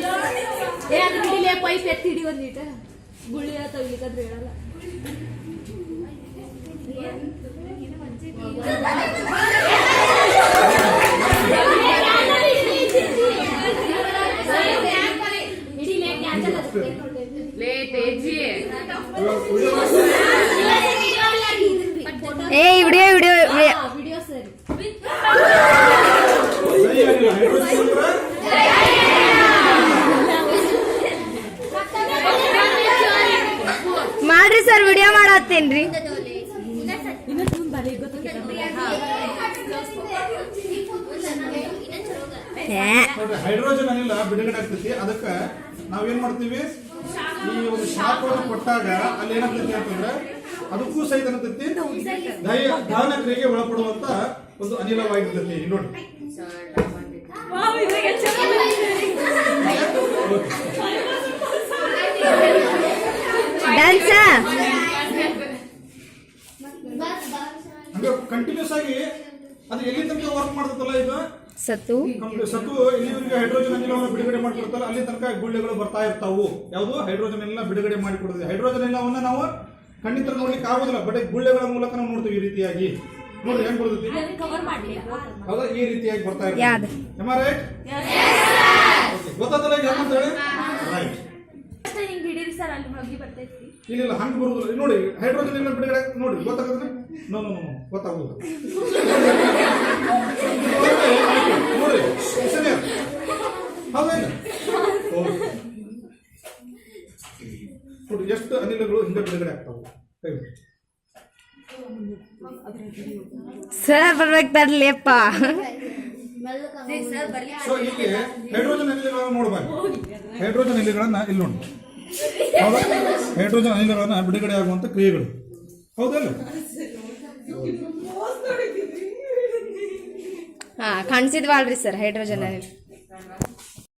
ಏ ಅದು ಹಿಡಿಲೇ ಪೈಪ್ ಎತ್ತಿ ಹಿಡಿ ಒಂದ್ ಲೀಟರ್ ಗುಳಿ ತೆಗಿಲಿಕ್ಕಂದ್ರೆ ಹೇಳಲ್ಲ ಹಿಡಿಲೇ ಕ್ಯಾನ್ಸಲ್ ಲೇ ತೇಜಿ ಏ ವಿಡಿಯೋ ವಿಡಿಯೋ ವಿಡಿಯೋ ಸರಿ ಮಾಡ್ರಿ ಸರ್ ವಿಡಿಯೋ ಮಾಡತ್ತೇನ್ರಿ ಹೈಡ್ರೋಜನ್ ಅನಿಲ ಬಿಡುಗಡೆ ಆಗ್ತೈತಿ. ಅದಕ್ಕೆ ನಾವೇನ್ ಮಾಡ್ತೀವಿ? ಈ ಒಂದು ಶಾಖವನ್ನು ಕೊಟ್ಟಾಗ ಅಲ್ಲಿ ಏನಾಗ್ತೈತಿ ಅಂತಂದ್ರೆ ಅದಕ್ಕೂ ಸಹಿತ ಅನ್ನತೈತಿ ದಯ ದಹನ ಕ್ರಿಯೆಗೆ ಒಳಪಡುವಂತ ಒಂದು ಅನಿಲವಾಗಿರ್ತೈತಿ. ನೋಡಿ ಡ್ಯಾನ್ಸ ಕಂಟಿನ್ಯೂಸ್ ಆಗಿ ಅದು ಎಲ್ಲಿ ತನಕ ವರ್ಕ್ ಮಾಡ್ತೈತಲ್ಲ ಇದು? ಸತ್ತು. ಕಂಪ್ಲೀಟ್ ಸತ್ತು ಇಲ್ಲಿವರೆಗೆ ಹೈಡ್ರೋಜನ್ ಅನಿಲವನ್ನು ಬಿಡುಗಡೆ ಮಾಡಿಕೊಡ್ತಾರೆ ಅಲ್ಲಿ ತನಕ ಗುಳ್ಳೆಗಳು ಬರ್ತಾ ಇರ್ತಾವು. ಯಾವುದು? ಹೈಡ್ರೋಜನ್ ಎಲ್ಲ ಬಿಡುಗಡೆ ಮಾಡಿಕೊಡ್ತದೆ ಹೈಡ್ರೋಜನ್ ಅನಿಲವನ್ನು ನಾವು ಖಂಡಿತ ನೋಡ್ಲಿಕ್ಕೆ ಆಗೋದಿಲ್ಲ ಬಟ್ ಗುಳ್ಳೆಗಳ ಮೂಲಕ ನಾವು ನೋಡ್ತೀವಿ ಈ ರೀತಿಯಾಗಿ. ನೋಡ್ರಿ ಹೆಂಗ್ ಬರ್ತೈತಿ? ಹೌದಾ? ಈ ರೀತಿಯಾಗಿ ಬರ್ತಾ ಗೊತ್ತಾತಲ್ಲ ಈಗ ಹೆಂಗಂತ ಹೇಳಿ? ರೈಟ್ ಹಿಂಗ್ ಹಿಡೀರಿ ಸರ್ ಅಲ್ಲಿ ಹೋಗಿ ಬರ್ತೈತಿ ಇಲ್ಲ ಇಲ್ಲ ಹಂಗೆ ಬರುದಿಲ್ಲ. ನೋಡಿ ಹೈಡ್ರೋಜನ್ ಅನಿಲ ಬಿಡುಗಡೆ ನೋಡಿ ಗೊತ್ತಾಗುತ್ತೆ ನೋ ನೋ ನೋ ಗೊತ್ತಾಗುದಿಲ್ಲ. ನೋಡಿ ಸರಿ ಹೌದಾ. ಇಲ್ಲ? ನೋಡಿ ಎಷ್ಟು ಅನಿಲಗಳು ಹಿಂದೆ ಬಿಡುಗಡೆ ಆಗ್ತಾವೆ. ಸರ್ ಬರ್ಬೇಕು ತರ್ಲಿಯಪ್ಪ ಸೊ ಇಲ್ಲಿ ಹೈಡ್ರೋಜನ್ ಅನಿಲಗಳನ್ನು ನೋಡ್ಬೇಕು ಹೈಡ್ರೋಜನ್ ಎಲ್ಲಿಗಳನ್ನ ಇಲ್ಲಿ ನೋಡಿ ಹೈಡ್ರೋಜನ್ ಅನಿಲಗಳನ್ನು ಬಿಡುಗಡೆ ಆಗುವಂತ ಕ್ರಿಯೆಗಳು. ಹೌದಲ್ಲ? ಹಾ ಕಾಣಿಸಿದ್ವಲ್ರಿ ಸರ್ ಹೈಡ್ರೋಜನ್